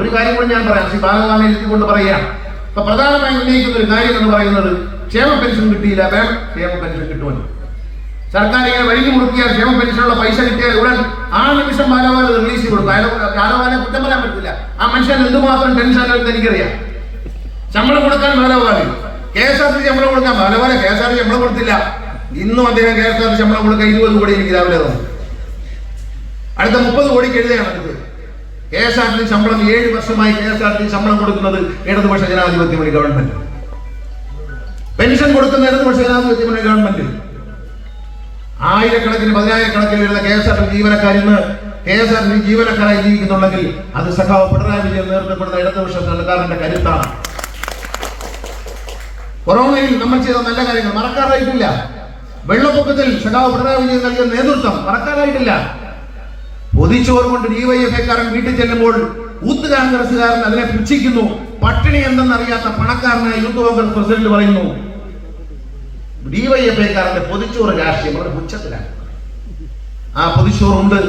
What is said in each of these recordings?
ഒരു കാര്യം കൂടി ഞാൻ പറയാം. ശ്രീ ബാലഗോപാലിനെ എത്തിക്കൊണ്ട് പറയുകയാണ്. അപ്പൊ പ്രധാനമായും ഉന്നയിക്കുന്ന ഒരു കാര്യം എന്ന് പറയുന്നത് ക്ഷേമ പെൻഷൻ കിട്ടിയില്ല വേണം ക്ഷേമ പെൻഷൻ കിട്ടുമല്ലോ. സർക്കാർ ഇങ്ങനെ വഴിഞ്ഞു മുറുക്കിയാൽ ക്ഷേമ പെൻഷനുള്ള പൈസ കിട്ടിയാൽ ഉടൻ ആ നിമിഷം ബാലവാല റിലീസ് കൊടുക്കും. ബാലവാലെ കുറ്റം പറയാൻ പറ്റില്ല. ആ മനുഷ്യൻ എന്തുമാത്രം ടെൻഷൻ ആണെന്ന് എനിക്കറിയാം. ശമ്പളം കൊടുക്കാൻ ബാലവാലി. കെ എസ് ആർ ടി ശമ്പളം കൊടുക്കാൻ ബാലവാല. കെ എസ് ആർ ടി ശമ്പളം കൊടുത്തില്ല. ഇന്നും അദ്ദേഹം കെ എസ് ആർ ടി ശമ്പളം കൊടുക്കാൻ ഇരുപത് കോടി എനിക്ക് രാവിലെ തന്നു. അടുത്ത മുപ്പത് കോടിക്ക് എഴുതുകയാണ് അടുത്ത് കെ എസ് ആർ ടി ശമ്പളം ഏഴ് വർഷമായി കെ എസ് ആർ ടി ശമ്പളം കൊടുക്കുന്നത് ഇടതുപക്ഷ ജനാധിപത്യ മുന്നണി ഗവൺമെന്റ് പെൻഷൻ കൊടുക്കുന്ന ഇടതുപക്ഷ ജനാധിപത്യ മുന്നണി ഗവൺമെന്റ് ആയിരക്കണക്കിന് പതിനായിരക്കണക്കിന് വരുന്ന കെ എസ് ആർ ടി ജീവനക്കാർ ഇന്ന് കെ എസ് ആർ ടി ജീവനക്കാരായി ജീവിക്കുന്നുണ്ടെങ്കിൽ അത് സഖാവ് പിണറായി വിജയൻ നേതൃത്വപ്പെടുന്ന ഇടതുപക്ഷ സർക്കാരിന്റെ കരുത്താണ്. കൊറോണയിൽ നമ്മൾ ചെയ്ത നല്ല കാര്യങ്ങൾ മറക്കാറായിട്ടില്ല. വെള്ളപ്പൊക്കത്തിൽ സഖാവ് പിണറായി വിജയൻ നൽകിയ നേതൃത്വം മറക്കാറായിട്ടില്ല. പൊതിച്ചോറ് കൊണ്ട് ഡിവൈഎഫ്ഐക്കാരൻ വീട്ടിൽ ചെല്ലുമ്പോൾ യൂത്ത് കോൺഗ്രസ്സുകാരൻ അതിനെ പുച്ഛിക്കുന്നു. പട്ടിണി എന്തെന്നറിയാത്ത പണക്കാരനായ യൂത്ത് കോൺഗ്രസ് പ്രസിഡന്റ് പറയുന്നു. ഡിവൈഎഫ്ഐക്കാരന്റെ പൊതിച്ചോറ് രാഷ്ട്രീയം വളരെ പുച്ഛത്തിലാണ്. ആ പൊതിച്ചോറുണ്ട്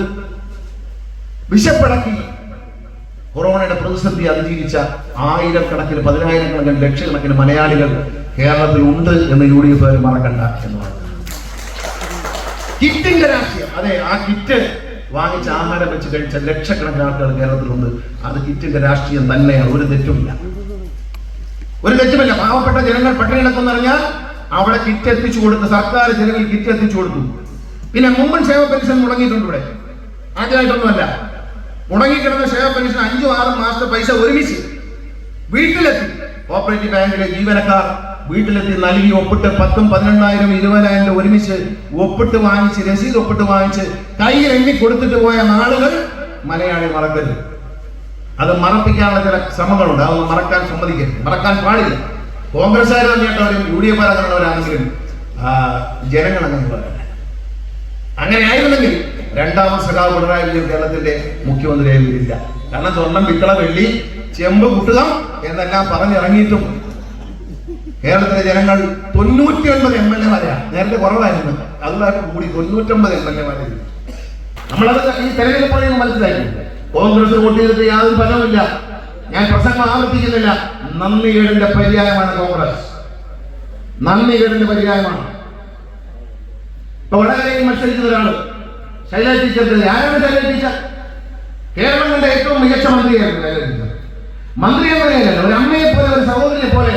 വിശപ്പടക്കി കൊറോണയുടെ പ്രതിസന്ധി അതിജീവിച്ച ആയിരക്കണക്കിന് പതിനായിരക്കണക്കിന് ലക്ഷക്കണക്കിന് മലയാളികൾ കേരളത്തിൽ ഉണ്ട് എന്ന് യു ഡി എഫ് മറക്കണ്ട എന്ന് പറഞ്ഞു. കിറ്റിന്റെ രാഷ്ട്രീയം. അതെ ആ കിറ്റ് വാങ്ങിച്ച് ആഹാരം വെച്ച് കഴിച്ച ലക്ഷക്കണക്കിന് ആൾക്കാർ കേരളത്തിലുണ്ട്. അത് കിറ്റിന്റെ രാഷ്ട്രീയം തന്നെയാണ്. ഒരു തെറ്റുമില്ല. ഒരു തെറ്റുമില്ല. പാവപ്പെട്ട ജനങ്ങൾ പട്ടിണി പറഞ്ഞാൽ അവിടെ കിറ്റ് എത്തിച്ചു കൊടുത്ത് സർക്കാർ ജനങ്ങൾ കിറ്റ് എത്തിച്ചു കൊടുത്തു. പിന്നെ മുമ്പൻ ക്ഷേമ പെൻഷൻ മുടങ്ങിയിട്ടുണ്ട് ഇവിടെ. ആദ്യമായിട്ടൊന്നുമല്ല. മുടങ്ങിക്കിടന്ന ക്ഷേമ പെൻഷൻ അഞ്ചു ആറ് മാസത്തെ പൈസ ഒരുമിച്ച് വീട്ടിലെത്തി. കോപ്പറേറ്റീവ് ബാങ്കിലെ ജീവനക്കാർ വീട്ടിലെത്തി നൽകി ഒപ്പിട്ട് പത്തും പതിനെണ്ണായിരം ഇരുപതിനായിരം രൂപ ഒരുമിച്ച് ഒപ്പിട്ട് വാങ്ങിച്ച് രസീത് ഒപ്പിട്ട് വാങ്ങിച്ച് കയ്യിൽ എണ്ണി കൊടുത്തിട്ട് പോയ നാളുകൾ മലയാളി മറക്കരുത്. അത് മറപ്പിക്കാനുള്ള ചില ശ്രമങ്ങളുണ്ട്. അതൊന്നും മറക്കാൻ സമ്മതിക്കരുത്. മറക്കാൻ പാടില്ല. കോൺഗ്രസ്സുകാർ തന്നെയാട്ടവരും യു ഡി എഫ് അങ്ങനെയുള്ളവരാണെങ്കിലും ജനങ്ങൾ അങ്ങനെ പറയല്ല അങ്ങനെ ആയിരുന്നെങ്കിൽ രണ്ടാമത് സഖാവ് പിണറായി വിജയൻ കേരളത്തിന്റെ മുഖ്യമന്ത്രിയായി വരില്ല കാരണം സ്വർണം വിക്കള വെള്ളി ചെമ്പ് കുട്ടുക എന്നെല്ലാം പറഞ്ഞിറങ്ങിയിട്ടും കേരളത്തിലെ ജനങ്ങൾ തൊണ്ണൂറ്റി ഒൻപത് എം എൽ എമാരെയാണ്. നേരത്തെ കുറവായിരുന്നു അതുകൊണ്ടൊക്കെ കൂടി തൊണ്ണൂറ്റൊമ്പത് എം എൽ എമാരെ നമ്മളത് ഈ തെരഞ്ഞെടുപ്പ് മനസ്സിലാക്കി. കോൺഗ്രസ് വോട്ട് ചെയ്തിട്ട് യാതൊരു ഫലവുമില്ല. ഞാൻ പ്രസംഗം ആവർത്തിക്കുന്നില്ല. നന്ദികേടിന്റെ പര്യായമാണ് കോൺഗ്രസ്. നന്ദികേടിന്റെ പര്യായമാണ്. ഇപ്പൊ വടകരയിൽ മത്സരിക്കുന്ന ഒരാൾ ശൈല ടീച്ചറിന്റെ ആരാണ് ശൈല ടീച്ചർ? കേരളം കണ്ട ഏറ്റവും മികച്ച മന്ത്രിയായിരുന്നു ശൈല ടീച്ചർ. മന്ത്രി എന്ന ഒരു അമ്മയെ പോലെ ഒരു സഹോദരിയെ പോലെ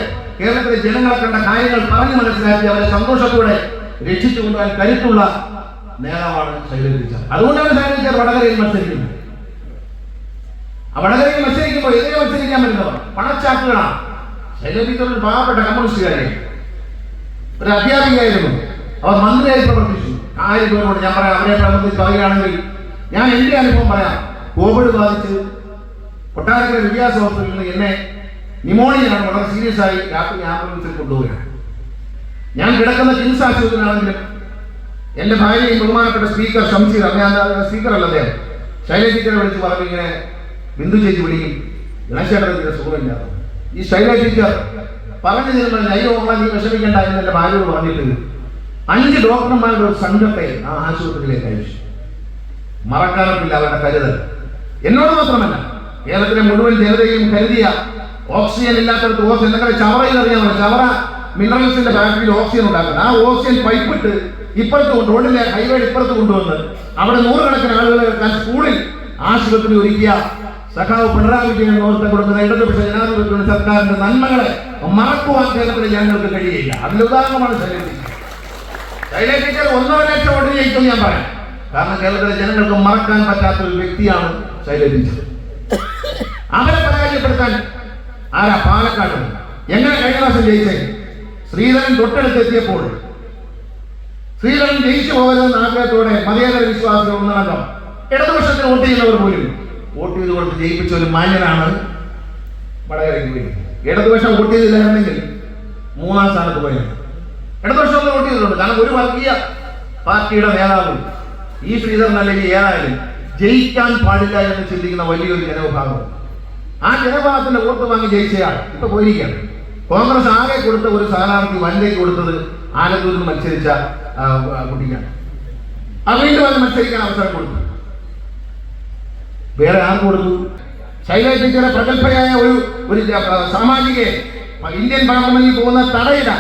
കേരളത്തിലെ ജനങ്ങളെ കണ്ട കാര്യങ്ങൾ പറഞ്ഞു മനസ്സിലാക്കി അവരെ സന്തോഷത്തോടെ രക്ഷിച്ചു കൊണ്ടുവരാൻ കരുത്തുള്ള നേതാവാണ് ശൈല ടീച്ചർ. അതുകൊണ്ടാണ് ശൈല ടീച്ചർ വടകരയിൽ മത്സരിക്കുന്നത്. വടകരയിൽ മത്സരിക്കുമ്പോൾ എതിരെ മത്സരിക്കാൻ പറ്റുന്നവർ പണച്ചാക്കുകളാണ്. ശൈല ടീച്ചർ ഒരു പാവപ്പെട്ട കമ്മ്യൂണിസ്റ്റുകാരെ ഒരു അധ്യാപികയായിരുന്നു. അവർ മന്ത്രിയായി പ്രവർത്തിച്ചു. ആയിരം പേരോട് ഞാൻ പറയാം അവരെ സംബന്ധിച്ച് പറയുകയാണെങ്കിൽ ഞാൻ എന്റെ അനുഭവം പറയാം. കോവിഡ് ബാധിച്ച് കൊട്ടാരക്കര വിദ്യാസ ഹോസ്പിറ്റലിൽ എന്നെ ന്യൂമോണിയാണ് വളരെ സീരിയസ് ആയി രാത്രി ആംബുലൻസിൽ കൊണ്ടുപോവുകയാണ്. ഞാൻ കിടക്കുന്ന കിംസ് ആശുപത്രിയിലാണെങ്കിലും എന്റെ ഭാര്യയും ബഹുമാനപ്പെട്ട സ്പീക്കർ ഷംസീർ ഞാൻ സ്പീക്കർ അല്ല അദ്ദേഹം. ശൈലജ ടീച്ചറെ വിളിച്ച് പറഞ്ഞു ഇങ്ങനെ ബിന്ദു ചേച്ചി വിളിക്കും. ഗണേശേട്ടന്റെ സുഖമില്ല ഈ ശൈല ടീച്ചർ പറഞ്ഞു തരുമ്പോൾ അയ്യോ മോളെ നീ വിഷമിക്കേണ്ട എന്ന് എന്റെ ഭാര്യയോട് പറഞ്ഞിട്ടില്ല അഞ്ച് ഡോക്ടർമാരുടെ ഒരു സംഘത്തെ ആ ആശുപത്രിയിലേക്ക് അയച്ചു. മറക്കാനൊക്കില്ല അവരുടെ കരുതൽ. എന്നോട് മാത്രമല്ല കേരളത്തിലെ മുഴുവൻ ജനതയും കരുതിയ ഓക്സിജൻ ഇല്ലാത്തടത്ത് ഓക്സിജൻ നിങ്ങളുടെ ചവറയിൽ അറിയാമോ ചവറ മിനറൽസിന്റെ ഫാക്ടറിയിൽ ഓക്സിജൻ ഉണ്ടാക്കുന്നത് ആ ഓക്സിജൻ പൈപ്പ് ഇട്ട് ഇപ്പുറത്ത് കൊണ്ട് റോഡിലെ ഹൈവേ ഇപ്പുറത്ത് കൊണ്ടുവന്ന് അവിടെ നൂറുകണക്കിന് ആളുകൾ സ്കൂളിൽ ആശുപത്രി ഒരുക്കിയ സഖാവ് പിണറായി വിജയൻ നേതൃത്വം കൊടുക്കുന്ന ഇടതുപക്ഷ ജനാധിപത്യ സർക്കാരിന്റെ നന്മകളെ മറക്കുവാൻ കേരളത്തിൽ ജനങ്ങൾക്ക് കഴിയില്ല അതിൽ ഉദാഹരണമാണ് ശൈലേഷ് ഒന്നര ലക്ഷം വോട്ട് ജയിക്കും ഞാൻ പറയാം. കാരണം കേരളത്തിലെ ജനങ്ങൾക്ക് മറക്കാൻ പറ്റാത്ത ഒരു വ്യക്തിയാണ് ടീച്ചർ അവരെ പരാജയപ്പെടുത്താൻ ആരാ? പാലക്കാട്. എങ്ങനെ കഴിഞ്ഞ പ്രാവശ്യം ജയിച്ചേ? ശ്രീധരൻ തൊട്ടടുത്തെത്തിയപ്പോൾ. ശ്രീധരൻ ജയിച്ചു പോകരുതെന്ന ആഗ്രഹത്തോടെ മതേതര വിശ്വാസികൾ ഒന്നടങ്കം ഇടതുപക്ഷത്തിന് വോട്ട് ചെയ്യുന്നവർ പോലും. വോട്ട് ചെയ്ത് കൊടുത്ത് ജയിപ്പിച്ച ഒരു മാന്യനാണ് വടകരയ്ക്ക് ഇടതുപക്ഷം വോട്ട് ചെയ്തില്ലായിരുന്നെങ്കിൽ മൂന്നാം സ്ഥാനത്ത് പോയത് ഇടതുപക്ഷം ഒന്ന് വോട്ട് ചെയ്തിട്ടുണ്ട്. കാരണം ഒരു വർഗീയ പാർട്ടിയുടെ നേതാവ് ഈ ശ്രീധരൻ അല്ലെങ്കിൽ ഏതായാലും ജയിക്കാൻ പാടില്ല എന്ന് ചിന്തിക്കുന്ന വലിയൊരു ജനവിഭാഗം. ആ ജനവിഭാഗത്തിന്റെ വോട്ട് വാങ്ങി ജയിച്ചയാൾ. ഇപ്പൊ പോയിരിക്കുകയാണ്. കോൺഗ്രസ് ആകെ കൊടുത്ത ഒരു സ്ഥാനാർത്ഥി വനിതയ്ക്ക് കൊടുത്തത് ആലത്തൂരിൽ മത്സരിച്ച കുട്ടിക്കാണ്. വീണ്ടും അത് മത്സരിക്കാൻ അവസരം കൊടുത്തു. വേറെ ആർക്ക് കൊടുത്തു? ശൈല ടീച്ചറെ പ്രഗത്ഭയായ ഒരു ഒരു സാമാജിക ഇന്ത്യൻ പാർലമെന്റിൽ പോകുന്ന തടയില.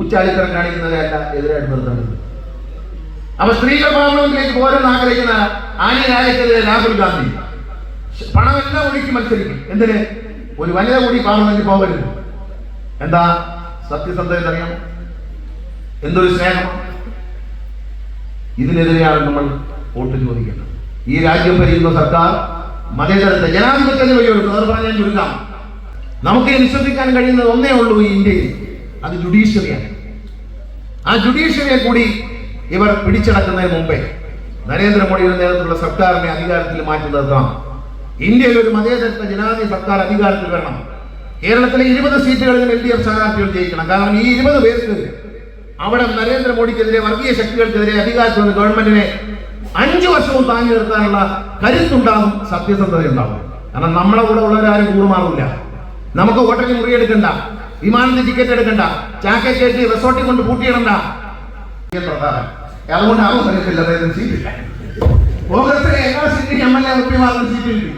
ഊച്ചാലിത്തരം കാണിക്കുന്നവരെയല്ല എതിരായിട്ട് നിർത്തുന്നത്. അപ്പൊ സ്ത്രീകൾ പാർലമെന്റിലേക്ക് പോരെന്ന് ആഗ്രഹിക്കുന്ന ആനി രാജക്കെതിരെ രാഹുൽ ഗാന്ധി? പണമെല്ലാം ഒഴുക്കി മത്സരിക്കും. എന്തിന്? ഒരു വനിത കൂടി പാർലമെന്റിൽ പോകരുത്. എന്താ സത്യസന്ധത അറിയാം എന്തൊരു സ്നേഹം? ഇതിനെതിരെയാണ് നമ്മൾ വോട്ട് ചോദിക്കേണ്ടത്. ഈ രാജ്യം ഭരിക്കുന്ന സർക്കാർ മതേതരത്തെ ജനാധിപത്യത്തിന് വഴിയൊടുക്കും അത് പറഞ്ഞാൽ ചുരുക്കാം. നമുക്ക് വിശ്വസിക്കാൻ കഴിയുന്നത് ഒന്നേ ഉള്ളൂ ഈ ഇന്ത്യയിൽ. അത് ജുഡീഷ്യറിയാണ് ആ ജുഡീഷ്യറിയെ കൂടി ഇവർ പിടിച്ചടക്കുന്നതിന് മുമ്പേ നരേന്ദ്രമോദിയുടെ നേതൃത്വത്തിലുള്ള സർക്കാരിനെ അധികാരത്തിൽ മാറ്റി നിർത്തണം ഇന്ത്യയിൽ ഒരു മതേതരത്വ ജനാധിപത്യ സർക്കാർ അധികാരത്തിൽ വരണം. കേരളത്തിലെ ഇരുപത് സീറ്റുകളിൽ എൽ ഡി എഫ് സ്ഥാനാർത്ഥികൾ ജയിക്കണം. കാരണം ഈ ഇരുപത് പേർക്ക് അവിടെ നരേന്ദ്രമോദിക്കെതിരെ വർഗീയ ശക്തികൾക്കെതിരെ അധികാരത്തിൽ വന്ന ഗവൺമെന്റിനെ അഞ്ചു വർഷവും താങ്ങി നിർത്താനുള്ള കരുത്തുണ്ടാകും സത്യസന്ധത ഉണ്ടാകും കാരണം നമ്മളെ കൂടെ ഉള്ളവരാരും കൂറുമാറില്ല നമുക്ക് ഹോട്ടലിൽ മുറിയെടുക്കണ്ട വിമാനത്തിൽ ടിക്കറ്റ് എടുക്കണ്ട ചാക്ക കയറ്റി റിസോർട്ടിൽ കൊണ്ട് പൂട്ടിയിടണ്ട. അതുകൊണ്ട് അവൻ കോൺഗ്രസിനെ കോൺഗ്രസിലെ എല്ലാ സീറ്റിലും കിട്ടി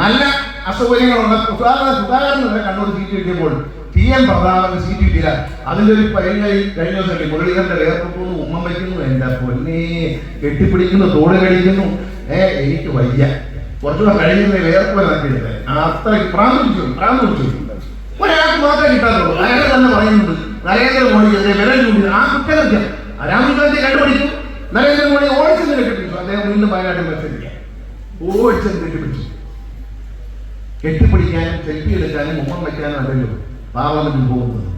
നല്ല അസൗകര്യങ്ങളുണ്ട് സുധാകരൻ സുധാകരൻ വരെ കണ്ണൂർ സീറ്റ് കിട്ടിയപ്പോൾ പി എം പ്രധാനമന്ത്രി സീറ്റ് കിട്ടിയില്ല. അതിന്റെ ഒരു കഴിഞ്ഞ കഴിഞ്ഞ ദിവസം കിട്ടി. മുരളീധരന്റെ വേർപ്പൊന്നു ഉമ്മ വയ്ക്കുന്നു എന്റെ പൊന്നെ കെട്ടിപ്പിടിക്കുന്നു തോട് കഴിക്കുന്നു ഏ എനിക്ക് വയ്യ. കുറച്ചുകൂടെ കഴിയുന്ന വേർപ്പ് നടക്കില്ല അത്ര പ്രാന്തിച്ചു പിടിച്ചു ഒരാൾക്ക് മാത്രമേ കിട്ടാറുള്ളൂ. അയാൾ തന്നെ പറയുന്നുണ്ട്. നരേന്ദ്രമോദിക്കെതിരെ വിരൽ ചൂണ്ടി. ആ കുറ്റകൃത്യം. രാഹുൽ ഗാന്ധി കണ്ടുപിടിച്ചു. നരേന്ദ്രമോദി ഓടിച്ചെന്ന് കെട്ടിപ്പിടിച്ചു. അദ്ദേഹം വീണ്ടും വയനാട്ടിൽ മത്സരിക്കാം. ഓടിച്ചെന്ന് കെട്ടിപ്പിടിച്ചു കെട്ടിപ്പിടിക്കാനും സെൽഫി എടുക്കാനും ഉമ്മം വയ്ക്കാനും അല്ലല്ലോ പാർലമെന്റിൽ പോകുന്നത്.